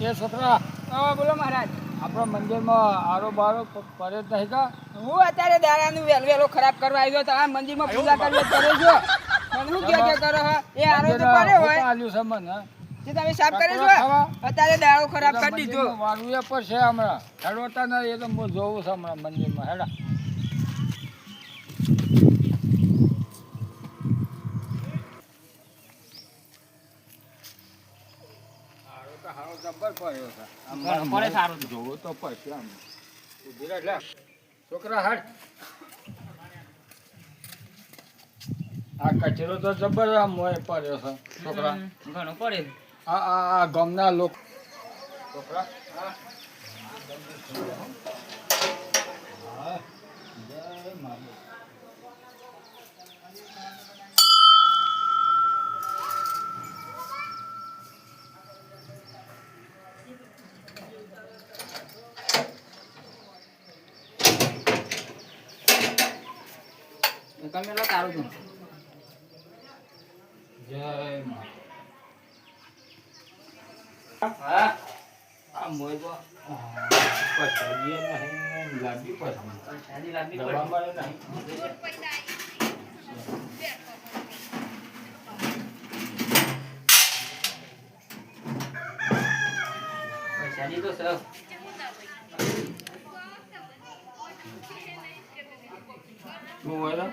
એ છોકરા બોલો મહારાજ. આપણા મંદિરમાં આરો બારો પ- નહીં કા? હું અત્યારે વહેલો ખરાબ કરવા આવ્યો તો આ મંદિરમાં પૂજા કરવી કરે છો. મને શું કહે કે કરો એ આરો તો હોય. આલ્યું છે મને જે તમે સાફ કરે છો અત્યારે દાડો ખરાબ કરી દીધો. મંદિરનું એ પર છે હમણાં. હેડોતા ને એ તો હું જોઉં છું હમણાં મંદિરમાં હેડા. હારો તો જબ્બર પડ્યો છે. પડે મને સારો તો. જોવું પડશે આમ. લે. છોકરા હાટ આ કચરો તો જબ્બર આમ મોય પડ્યો છે છોકરા ઘણો પડે આ આ ગામના લોકો છોકરા હા, તમે લો તારું તું જય માતા. હા આ મોય તો પછાડીએ નહીં, લાંબી પછાડી. શાદી લાગી દવા પડે મળે નહીં. શાદી તો સર હું વળ્યો.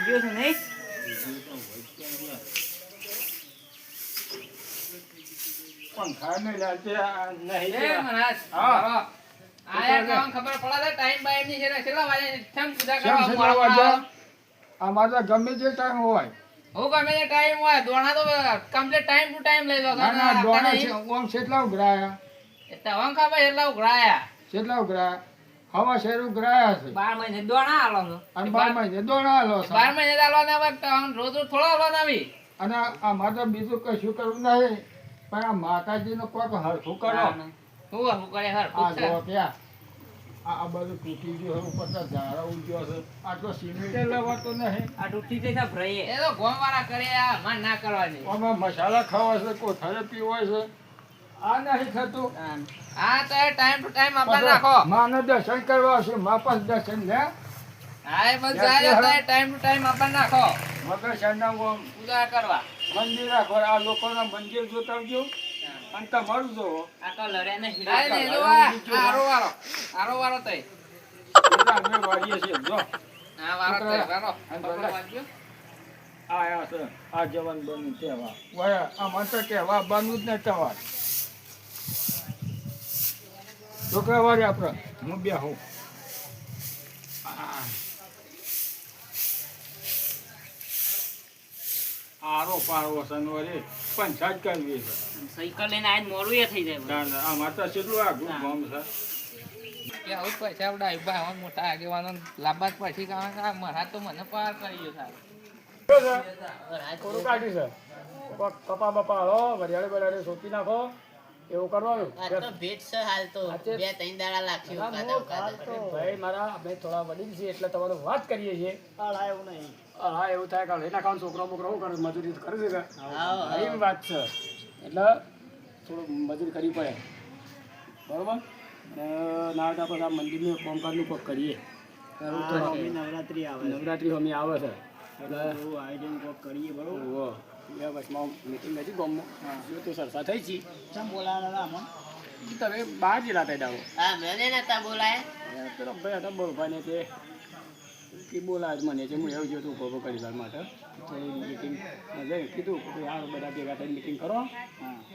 કરવા છે? અમારે ગમે તે ટાઈમ હોય. હું ગમે તે ટાઈમ હોય દોણા તો કમ્પ્લીટ ટાઈમ ટુ ટાઈમ લઈ લો. દોણા કેટલા ઉઘરાયા. ખબર એટલા ઉઘરાયા. કેટલા ઉઘરાયા. હવા શેર ઉઘરાયા છે. બાર મહિને દોણા આલો અને બાર મહિને દોણા આલો છે. બાર મહિને આલવાના હોય રોજ રોજ થોડા આલવાના આવી અને આ તો બીજું કશું કરવું નહીં. પણ આ માતાજીનું કોઈક હરખું કરો. હું હું કરે? હર આ જો ત્યાં આ આ બધું તૂટી ગયું હવે ઉપર તો ઝાડો ઉગ્યો છે. આટલો સિમેન્ટ લેવાતો નહીં. આ તૂટી ભરાઈએ એ તો ગોમ વાળા કરે આ માન ના કરવાની. આમાં મસાલા ખાવા છે કોથળે પીવો છે. આ નહીં થતું. આ તો ટાઈમ ટુ ટાઈમ આપવા નાખો માનો દર્શન કરવા છે મા પાસે દર્શન લે. હા એ બસ જાય તો ટાઈમ ટુ ટાઈમ આપવા નાખો મગર શરના પૂજા કરવા. મંદિર રાખો આ લોકોના મંદિર જોતા આવજો અને તમારું જો આ તો લડે ને હિરાય ને જો આ આરો વાળો આરો વાળો તઈ અમે વાળીએ છીએ જો. હા વાળો તઈ વાળો. અને પકડો આ આ છે આ જવાન બનવું કહેવા વયા આ મંત્ર કહેવા બનવું જ નહીં તમારે છોકરા વાળી આપણે. હું બે હું આરો પારો સનવરે પંચાયત કરવી છે. સાયકલ લઈને આજ મોડું એ થઈ જાય ના ના અમારે તો કેટલું આગું ગામ છે. કે આવું પૈસા આવડા ઊભા હવે મોટા આગેવાનો લાંબા પછી કારણ કે આ તો મને પાર કરી ગયો સાહેબ. થોડું કાઢી છે? કપ- કપા બપા હળો વરિયાળી બરિયાળી સોંપી નાખો. એવું કરવાનું? આ તો ભેટ છે હાલ તો. બે ત્રણ દાડા લાગશે ભાઈ મારા અમે થોડા વડીલ છીએ એટલે તમારે વાત કરીએ છીએ. હા એવું નહીં. હા એવું થાય કે એના નાખવાનું છોકરો બોકરો કરે? મજૂરી કરે છે કે? વાત છે. એટલે થોડું મજૂરી કરવી પડે. બરોબર? અને ના હોય તો આ મંદિરનું કોમકારનું કોક કરીએ. નવરાત્રિ નવરાત્રી આવે નવરાત્રી અમે આવે છે. એટલે એવું આયોજન કોક કરીએ બરોબર? બે વર્ષમાં મિટિંગ હતી ગામમાં જો તો સરસા થઈ છી તમે બહાર જતા હતા ડાવો હા મને નતા બોલાયા. પેલો ભાઈ હતા બળભાઈ ને તે કે બોલાય જ મને છે હું એવું જોયું ઊભો ઊભો કરી વાર માટે. તો એ મિટિંગ જઈ કીધું કે આ બધા ભેગા થઈને મિટિંગ કરો.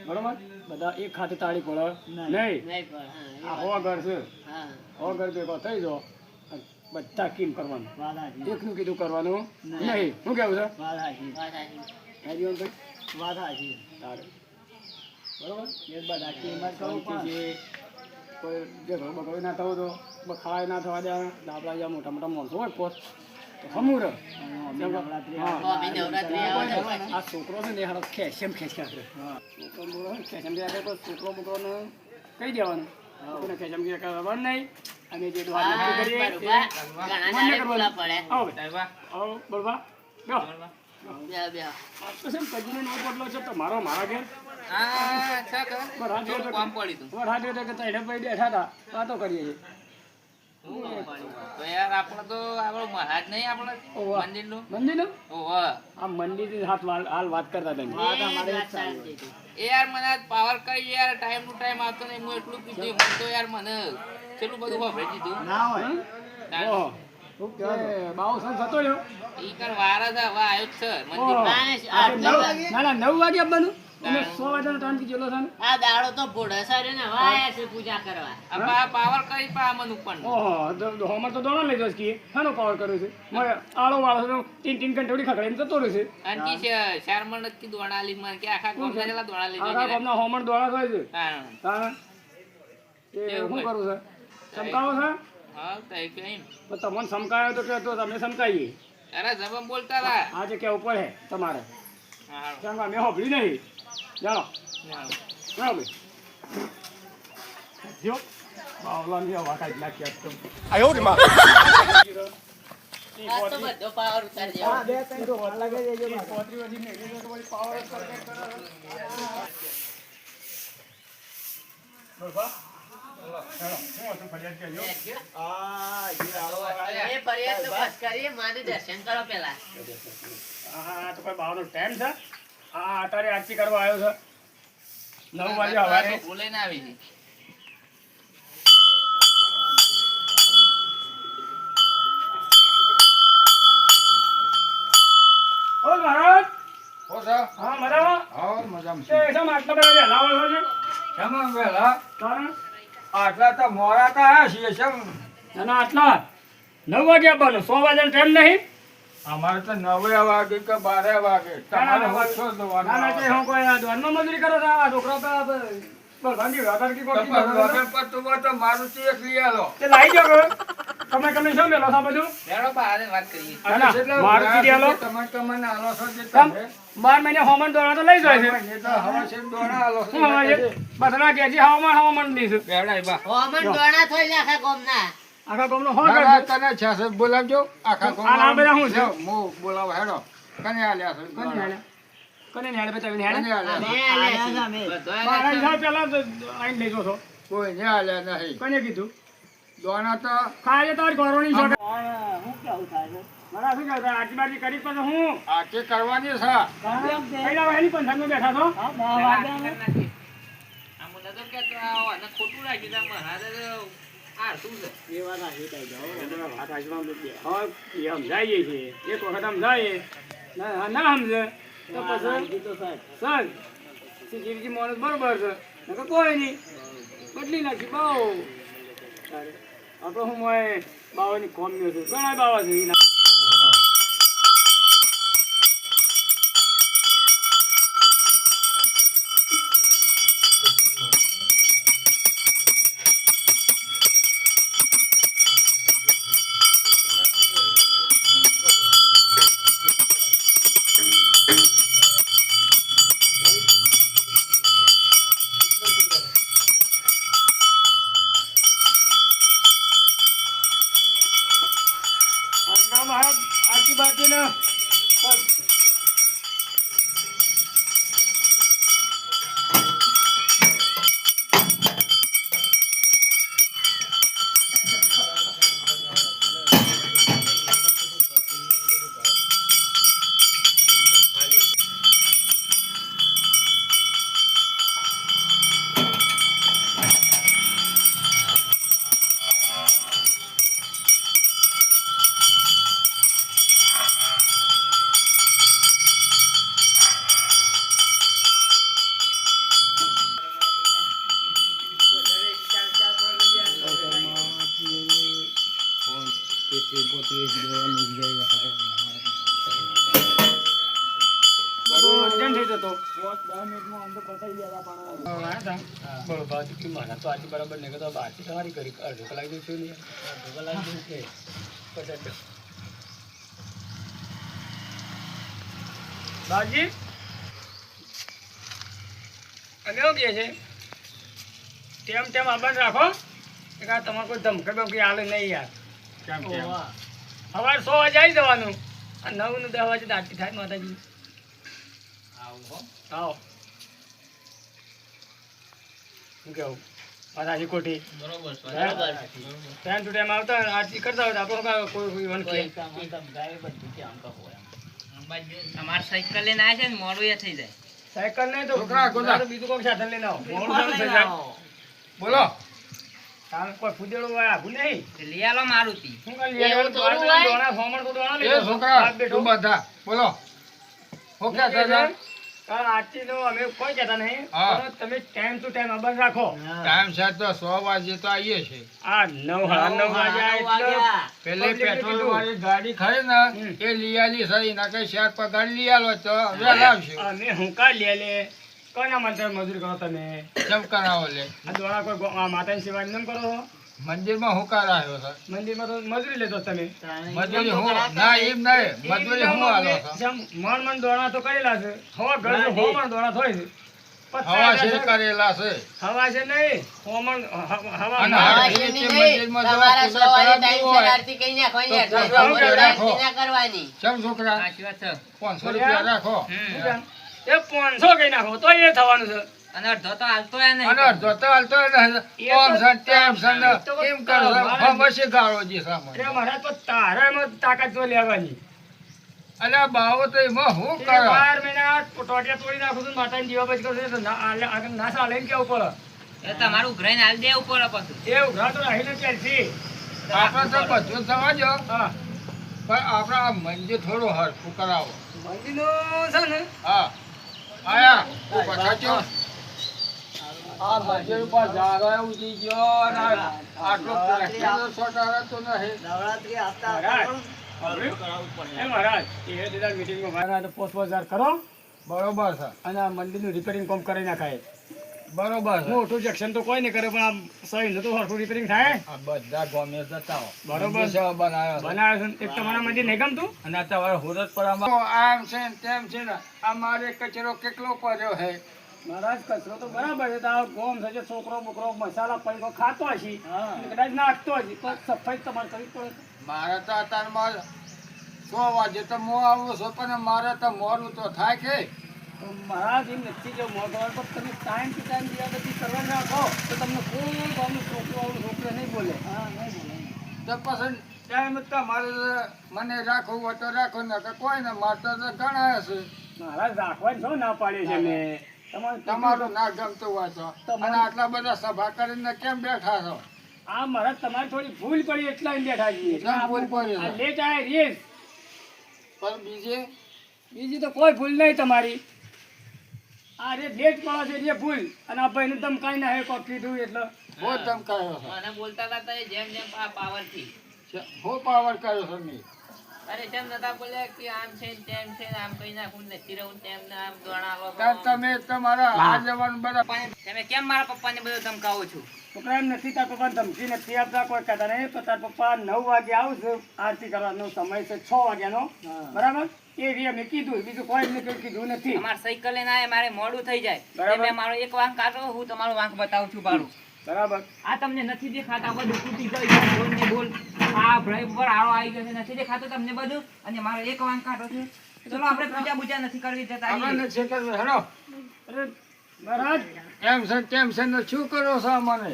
બરોબર? બધા એક ખાતે તાળી પડે નહીં. આ હો ઘર છે. હા. ઘર ભેગો થઈ જાઓ બધા કેમ કરવાનું. એકનું કીધું કરવાનું. નહીં. શું કેવું છે? વાત હાચી. હે જીવનભાઈ વાત હાચી. તારે બરોબર? એ બધા કિંમત કરવું શાંતિ પણ. કોઈ ઝઘડો બગડો ના થવો તો બખાય ના થવા દે આપણા જ્યાં મોટા મોટા માણસો હોય અમે. અમે છે પાછી. આ છોકરો છે ને હારો ખેંચેમ છે હા. છોકરો બોલો ખેંચેમ ખેંચ્યા છે, કોઈ છોકરો બોકરોને કહી દેવાનું. કોઈને ખેંચેમ ખેંચ્યા કરવાનું નહીં. અને જે કરીએ. પડે. આવો બેટા, આવો બેહો. બે બે. આ તો છે ને કજીનો નવો પોટલો છે તમારો મારા ઘેર. બરાબર. કામ પડી હતું. વર હાથે કે તઈને ભાઈ બેઠા હતા. વાતો કરીએ? તો? યાર આપણે તો આપણો મહારાજ નહીં આપણે. મંદિરનું? મંદિર ઓહો. આ મંદિર હાથ હાલ વાત કરતા વાત અમારે. એ યાર મને આજ પાવર કઈ યાર? ટાઈમ ટુ ટાઈમ આવતો નહીં. હું એટલું કીધું મને તો યાર મને કેટલું બધું વાપરી દીધું ના હોય. ઓહો. શું કહેવાય? બાવો સંત હતો રહ્યો. ઈ વાર જ હવે આવ્યો છે. મંદિર ના, ને, આ આટલા ના ના નવ વાગે આવવાનું અમે સો વાગ્યાનો ટાઈમ કીધેલો છે આ દાડો તો ભોળા ને હવે આયા છે પૂજા કરવા. પાવર કરી પા મન ઉપર. ઓહો તો- તો હમણાં લઈ જશે કે. શાનો પાવર કર્યો છે? મારે આળો વાળો છે તીન તીન ઘંટે ઉડી ખખડાઈને જતો રહેશે અને કી છે શેરમન જ દોણા લઈ મને કે આખા ગામના જેટલા દોણા લઈ આખા થાય છે. હા. હા. એ એવું કરું છે? સમકાવો છે? હા તો તમને સમકાયો તો કે તો તમે સમકાઈએ અરે જબમ બોલતા હતા આજે કેવું પડે તમારે હા કે હોભળી નહીં જાણો હા. બરાબર જો બાવલાની હવા કાઢી નાખી આજ તો. આ તો બધો પાવર ઉતારી દેવો. હા, બે ત્રણ તો વાર લાગે છે, જો પોતરી બધી મેલી તો વળી પાવર જ કરે, કરે, કરે. બરોબર? ટાઈમ છે હા અત્યારે આરતી કરવા આવ્યો છે નવ વાગે સવારે ભૂલે ના આવી ઓ મહારાજ હો મજામાં. હા મજામાં આટલા બધા વહેલા છે? શેમાં વહેલા? કારણ આટલા તો મોરા તો આ છીએ ના આટલા નવ વાગે આવવાનું સો વાગ્યા ટાઈમ નહીં? અમારે તો નવે વાગે કે બારે વાગે. તમારે ના, ના, ના ના હું કોઈ આ દ્વારમાં મજૂરી કરો છો આ છોકરા તો આ બ- બરભાંડી વાતાર કી કોટી પર તો મારું ચેક લઈ આલો. તે લઈ જાઓ કે તમે તમે શું મેલો છો બધું હેડો બા, વાત કરીએ ના, ના, મારું કીધી આલો. તમે તમને આલો છો જે તમે બાર મહિને હોમન દોડા તો લઈ જાય છે એ તો હવે છે દોણા આલો છો. હવે છે? બધાના ઘેરથી હવામાન હવામાન દઈશું બેવડાય બા. હોમન દોણા થઈ આખા ગામના આખા ગામનો હો કર. ના, તને છાસે બોલાવજો આખા આ નામ શું છે? મો બોલાવ હેડો કને આલ્યા છે કોને હેડે? કોને હેડે બતાવીને હેડે? કને આલ્યા છે? અમે આલ્યા. છે. બધો આઈને લઈ જાઓ છો. કોઈને આલ્યા નહીં કને કીધું દોણા તો ખાય તો. આ, શું કેવું થાય? મારા શું કહેતા આજુબાજુ કરી પછી હું આકે કરવાની છે? પહેલા વહેલી પંથકમાં બેઠા છો હા, દસ વાગ્યા ને? આ મને તો કહેતો આવો, આને ખોટું રાખી. મહારાજે આ શું છે? એ વાત તારી જાઓ. વાત આજમાં સમજાઈએ છીએ એક વખત સમજાઈએ ના ના સમજે તો પછી સાહેબ. સર સીધી માણસ બરોબર છે કોઈ નહીં બદલી નાખી બહુ આપણે હું મોય બાવાની કોમ્યો છું. ઘણા બાવા છે પોતે પોતે જ દેવાનું જય બરાબર નહીં તો બાકી સવારી કરી અડધો કલાક જેવું થયું નહીં. અડધો કલાક જેવું છે. પચાસ બાજી? અને એવું કહે છે? તેમ તેમ આબાદ રાખો. કે આ તમારે કોઈ ધમકી બમકી હાલે નહીં યાર. કેમ કેમ? સવારે સો વાગે આવી જવાનું. અને નવનું દસ વાગે આરતી થાય માતાજી. આવો શું કેવું? માતાજી કોઠી બરોબર ટાઈમ ટુ ટાઈમ આવતા આરતી કરતા હોય તો આપણે કોઈ કોઈ વન કે. અંબાજી, સાયકલ લઈને આવે છે ને મોડું એ થઈ જાય. સાયકલ નહીં તો બીજું કોઈ સાધન લઈને આવો. મોડું થઈ જાય. બોલો. તારે કોઈ ફુદેડો વાળા આવું નહીં આલો મારુતિ શું કરી લે? હોય? દોણા, ફોમણ તો દોણા લઈ એ છોકરા તું બધા બોલો. ઓકે? દાદા. કારણ આરતી નો અમે કોઈ કહેતા નહીં તમે ટાઈમ ટુ ટાઈમ અબર રાખો. ટાઈમ છે તો સો વાગે તો આવીએ છે આ નવ નવ વાગ્યા. પેલે પેટ્રોલ વાળી ગાડી ખરી ને. એ લઈ સરી ના કઈ શેર પર ગાડી લઈ તો અમે હું કા લે લે કોના મંત્ર મજૂર કરો તમે? કેમ કરાવો લે. આ દોડા કોઈ માતાની સેવા એમ કરો છો મંદિરમાં હું કરાયો છે મંદિરમાં તો મજૂરી લેતો તમે. મજૂરી હું ના એમ નહીં મજૂરી હું આલો છે જેમ મણ મણ દોડા તો કરેલા છે. હવા ઘર હો મણ દોડા થોય છે. હવા છે કરેલા છે. હવા છે નહીં હો મણ હવા અને મણ. હા, હા, એ એની નહીં. તમારા જવા સો વાગે ટાઈમ કરાવવી આરતી કઈ નાખવાની તો એટલે પચાસ આરતી રાખો. ના કરવાની. ચમ છોકરા? સાચી વાત છે. પાંચસો રૂપિયા રાખો. હમ. એ પાંચસો કઈ નાખો તો એ થવાનું છે. અને અડધો તો હાલતો ય નહીં અને અડધો તો હાલતો નથી. ઓમ છે, તેમ છે ને એ તો એમ કરો છો. ગાળો જી સામે. અરે મારા તો તારામાં તાકાત તો લેવાની. અલ્યા બાવો તો એમાં હું કરો? બાર મહિના ટોટિયા તોડી નાખું છું માતાની જીવા બચ કરશે તો ના આલે- ના ચાલે કેવું પડે? એ તમારું ઉઘરાઈને હાલ દેવું પડે પાછું. એ ઉઘરા તો રહીને ચાલશે આપણે તો બધું સમજો. હા. પણ આપણે આ મંદિર થોડું હરખું કરાવો. મંદિરનું છે ને? હા. આયા આ મંદિર ઉપર ઝાડો ઉજી ગયો આ- આટલો પ્લાસ્ટિકનો સોટારો તો નહીં. નવરાત્રી આવતા મહારાજ પોસ્ટ બજાર કરો. બરોબર છે. અને આ મંદિરનું રિપેરિંગ કોમ કરી નાખાય. બરોબર. મોટું જક્શન તો કોઈ નહીં કરે પણ આમ સહી નતું સરખું રિપેરિંગ થાય. આ બધા ગોમે જતા બરોબર. છે બનાવ્યો છે. બનાવે છે એક તમારા મંદિર નહીં ગમતું. અને આ હોરત પર આમ છે ને તેમ છે ને આ મારે કચરો કેટલો પડ્યો છે? મહારાજ કચરો તો બરાબર છે તો ગોમ છે છોકરો બોકરો મસાલા પૈકો ખાતો હશે કદાચ નાખતો હશે તો સફાઈ તમારે કરવી પડે. મારે તો અત્યારમાં સો વાગે તો મો આવું છું પણ મારે તો મોરું તો થાય કે તો મહારાજ એમ નથી જો હોય પર તમે ટાઈમ ટુ ટાઈમ બીજા બધી કરવા રાખો તો તમને કોઈ ગામનું છોકરો આવું છોકરો નહીં બોલે. હા નહીં બોલે. તો પછી ટાઈમ તમારે મને રાખવું હોય તો રાખો ને તો કોઈ ને મારતો તો ઘણા છે. મહારાજ રાખવાની શું ના પાડે છે મેં તમારે તમારું ના ગમતું હોય તો. અને આટલા બધા સભા કરીને કેમ બેઠા છો? આ મહારાજ તમારી થોડી ભૂલ પડી એટલા બેઠા છીએ. ભૂલ પડી લેટ આય રેસ. પણ બીજે? બીજી તો કોઈ ભૂલ નહીં તમારી. આ રે લેટ પડે છે એ ભૂલ. અને આ ભાઈને તમે કાંઈ ના હે કો કીધું એટલે. બહુ ધમકાયો છે મને બોલતા હતા તો જેમ જેમ આ પાવરથી બહુ પાવર કર્યો છે મેં અરે તેમ નતા બોલ્યા કે આમ છે તેમ છે આમ કઈ નાખું ને નથી રહું તેમ ને આમ દોણાવો તમે તમારા આ જવાનું બધા પાણી તમે કેમ મારા પપ્પાને બધું ધમકાવો છો? છોકરા એમ નથી તાર પપ્પા ધમકી નથી આપતા કોઈ કહેતા નહીં તો તાર પપ્પા નવ વાગે આવશે આરતી કરવાનો સમય છે છ વાગ્યાનો. બરાબર? એ બી અમે કીધું બીજું કોઈ એમને કંઈ કીધું નથી. અમાર સાયકલ લઈને આવે મારે મોડું થઈ જાય. બરાબર. તમે મારો એક વાંક કાઢો હું તમારો વાંક બતાવું છું પાડું બરાબર. આ તમને નથી દેખાતા બધું તૂટી ગયું બોલ ને બોલ. આ ભાઈ પર આળો આવી ગયો છે નથી દેખાતો તમને બધું? અને મારો એક વાંક કાઢો છે. ચલો આપણે પૂજા બુજા નથી કરવી જતા. આપણને છે કે હેડો મહારાજ એમ છે તેમ છે ને શું કરો છો અમને?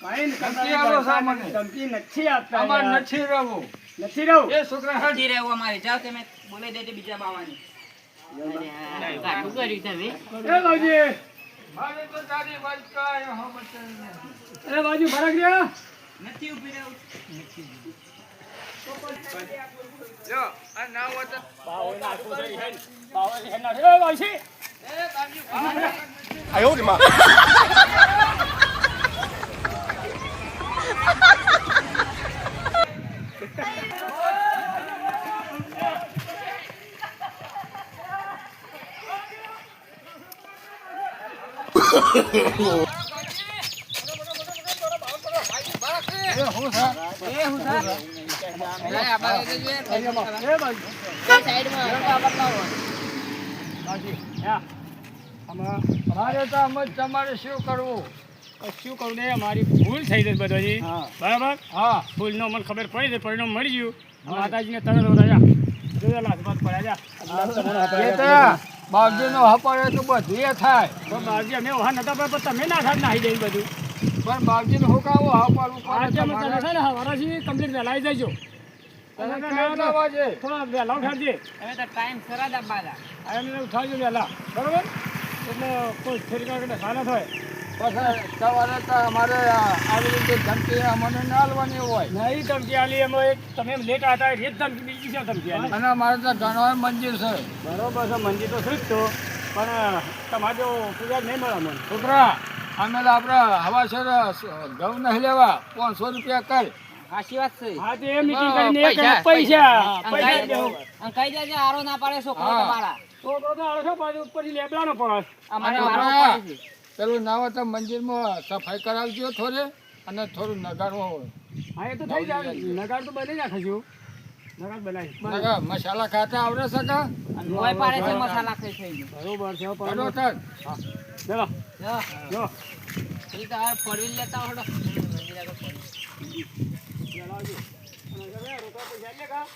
કઈ ન કરતા ધમકી આલો છો મને. ધમકી નથી આપતા અમાર નથી રહેવું. નથી રહું. એ છોકરા. નથી રહેવું અમારે. જાઓ તમે. બોલાઈ દેજો બીજા બાવાની. અરે બાજુ. ફરક રહ્યા? નથી જો આ ના બાવો નાખું છે બાવો ના છે? જજો, એ બાજુ જજો. એ બાજુ બાજી હા આમાં મારે તો અમે તમારે શું કરવું શું કહું ને અમારી ભૂલ થઈ ગઈ બધાની બરાબર હા ભૂલનો મને ખબર પડી છે પરિણામ મળી ગયું માતાજીને તરત વરાયા જોયા લાજબાત પડ્યા જા બાપજીનો હપાડે તો બધું એ થાય. તો બાજી અમે ઓહા નતા પડ્યા પણ તમે ના થાય નાહી જઈને બધું. પણ બાપજીને હુકાવો હપાડવું પડે આજે અમે તમે. છે ને વરાજી કમ્પ્લીટ વહેલા આવી જજો થોડા વહેલા ઉઠાડજે હવે તો ટાઈમ સરા આ એમને ઉઠાડજો વહેલા બરોબર? એટલે કોઈ ફેરી કાંઈ ના થાય. પછી સવારે તો અમારે આવી રીતે ધમકી અમને ના આલવાની હોય. નહીં ધમકી આલી એમાં તમે લેટ હતા એ જ ધમકી બીજી છે ધમકી આલી? અને અમારે તો ઘણો મંજિર છે. બરોબર છે મંદિર તો શું તો. પણ તમારે જો પૂજા નહીં મળે મને છોકરા અમે તો આપણે ઘઉં નહીં લેવા. પાંચસો રૂપિયા કર. આશી વાત છે. હા તે મીટિંગ કરીને એક પૈસા, દેજો. આરો ના પાડે છોકરો તમારા. છોકરો તો આળસો પાછો ઉપરથી લેબડાનો પડે અમારે છે. પેલું ના હોય તો મંદિરમાં સફાઈ કરાવજો થોડે અને થોડું નગારવું હોય. હા એ તો થઈ જાય નગાર તો બની નગાર મસાલા ખાતા આવડે છે કે? લોહી પાડે મસાલા ખાઈ બરોબર છે ચલો જો, લેતા આવડો. મંદિર આગળ four ચલાવજો અને પૈસા લે કા?